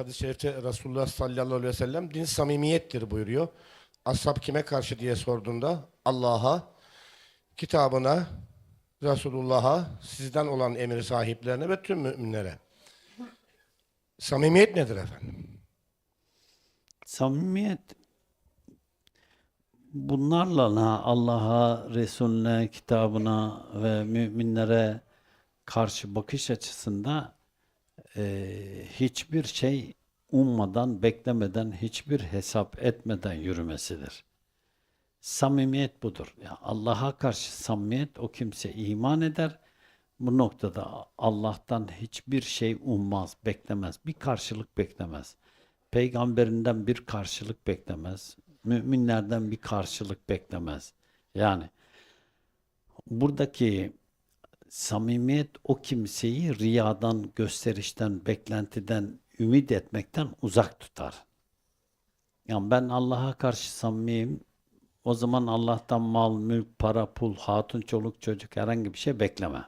hadis-i şerifte Resulullah sallallahu aleyhi ve sellem din samimiyettir buyuruyor. Ashab kime karşı diye sorduğunda Allah'a, kitabına, Resulullah'a, sizden olan emir sahiplerine ve tüm müminlere. Samimiyet nedir efendim? Samimiyet bunlarla Allah'a, Resulüne, kitabına ve müminlere karşı bakış açısında eee, hiçbir şey ummadan, beklemeden, hiçbir hesap etmeden yürümesidir. Samimiyet budur. Ya Allah'a karşı samimiyet o kimse iman eder. Bu noktada Allah'tan hiçbir şey ummaz, beklemez. Bir karşılık beklemez. Peygamberinden bir karşılık beklemez. Müminlerden bir karşılık beklemez. Yani buradaki samimiyet o kimseyi riyadan, gösterişten, beklentiden, ümit etmekten uzak tutar. Yani ben Allah'a karşı samimiyim. O zaman Allah'tan mal, mülk, para, pul, hatun, çoluk, çocuk herhangi bir şey bekleme.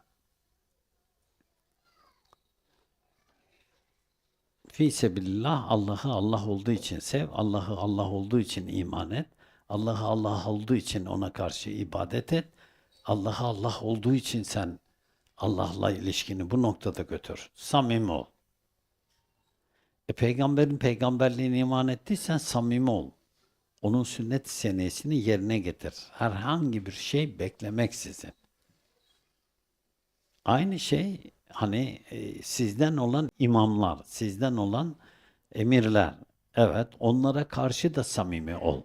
Fi sebilillah Allah'ı Allah olduğu için sev, Allah'ı Allah olduğu için iman et, Allah'ı Allah olduğu için ona karşı ibadet et, Allah'ı Allah olduğu için sen Allah'la ilişkini bu noktada götür. Samimi ol. E, peygamberin peygamberliğine iman ettiysen samimi ol. Onun sünnet senesini yerine getir. Herhangi bir şey beklemeksizin. Aynı şey hani e, sizden olan imamlar, sizden olan emirler. Evet, onlara karşı da samimi ol.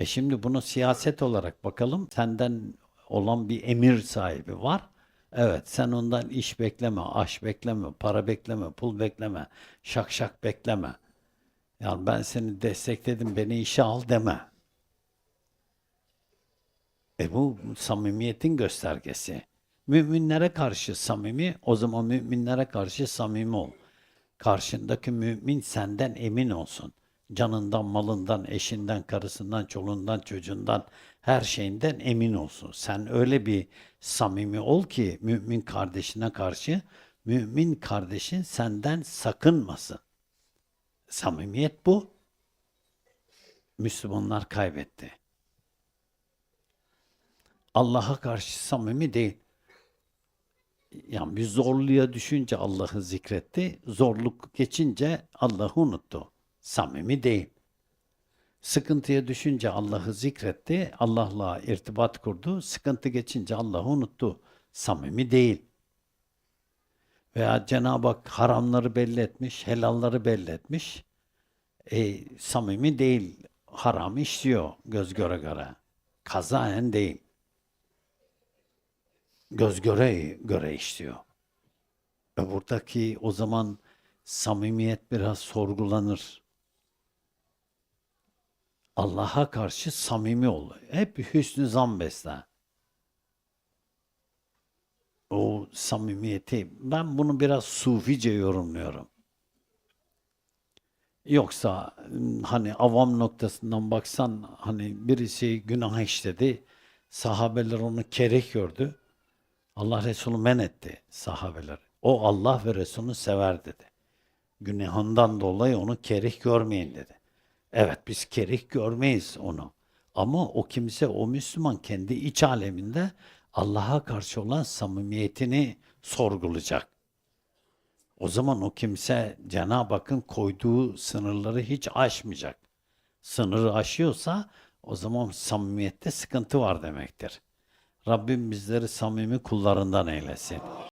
E şimdi bunu siyaset olarak bakalım. Senden olan bir emir sahibi var. Evet, sen ondan iş bekleme, aş bekleme, para bekleme, pul bekleme, şak şak bekleme. Yani ben seni destekledim, beni işe al deme. E bu samimiyetin göstergesi. Müminlere karşı samimi, o zaman müminlere karşı samimi ol. Karşındaki mümin senden emin olsun. Canından, malından, eşinden, karısından, çoluğundan, çocuğundan, her şeyinden emin olsun. Sen öyle bir samimi ol ki mümin kardeşine karşı, mümin kardeşin senden sakınmasın. Samimiyet bu. Müslümanlar kaybetti. Allah'a karşı samimi değil. Yani bir zorluğa düşünce Allah'ı zikretti. Zorluk geçince Allah'ı unuttu. Samimi değil. Sıkıntıya düşünce Allah'ı zikretti. Allah'la irtibat kurdu. Sıkıntı geçince Allah'ı unuttu. Samimi değil. Veya Cenab-ı Hak haramları belli etmiş, helalları belli etmiş. E, samimi değil. Haram işliyor göz göre göre. Kazaen değil göz göre göre işliyor. Ve buradaki o zaman samimiyet biraz sorgulanır. Allah'a karşı samimi ol. Hep hüsnü zan besle. O samimiyeti, ben bunu biraz sufice yorumluyorum. Yoksa hani avam noktasından baksan hani birisi günah işledi, sahabeler onu kereh gördü. Allah Resulü men etti sahabeler. O Allah ve Resulünü sever dedi. Günahından dolayı onu kerih görmeyin dedi. Evet biz kerih görmeyiz onu. Ama o kimse, o Müslüman kendi iç aleminde Allah'a karşı olan samimiyetini sorgulayacak. O zaman o kimse Cenab-ı Hakk'ın koyduğu sınırları hiç aşmayacak. Sınırı aşıyorsa o zaman samimiyette sıkıntı var demektir. Rabbim bizleri samimi kullarından eylesin.